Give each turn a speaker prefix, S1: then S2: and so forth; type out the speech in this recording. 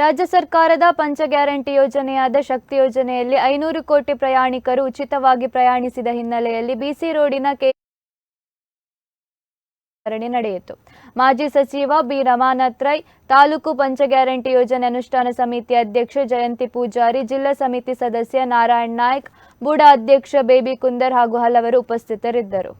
S1: ರಾಜ್ಯ ಸರ್ಕಾರದ ಪಂಚ ಗ್ಯಾರಂಟಿ ಯೋಜನೆಯಾದ ಶಕ್ತಿ ಯೋಜನೆಯಲ್ಲಿ ಐನೂರು ಕೋಟಿ ಪ್ರಯಾಣಿಕರು ಉಚಿತವಾಗಿ ಪ್ರಯಾಣಿಸಿದ ಹಿನ್ನೆಲೆಯಲ್ಲಿ ಬಿಸಿ ರೋಡಿನ ಕೆ ನಡೆಯಿತು. ಮಾಜಿ ಸಚಿವ ಬಿ ರಮಾನಾಥ್ ರೈ ತಾಲೂಕು ಪಂಚ ಗ್ಯಾರಂಟಿ ಯೋಜನೆ ಅನುಷ್ಠಾನ ಸಮಿತಿ ಅಧ್ಯಕ್ಷ ಜಯಂತಿ ಪೂಜಾರಿ, ಜಿಲ್ಲಾ ಸಮಿತಿ ಸದಸ್ಯ ನಾರಾಯಣ್ ನಾಯ್ಕ್, ಬುಡಾ ಅಧ್ಯಕ್ಷ ಬೇಬಿ ಕುಂದರ್ ಹಾಗೂ ಹಲವರು ಉಪಸ್ಥಿತರಿದ್ದರು.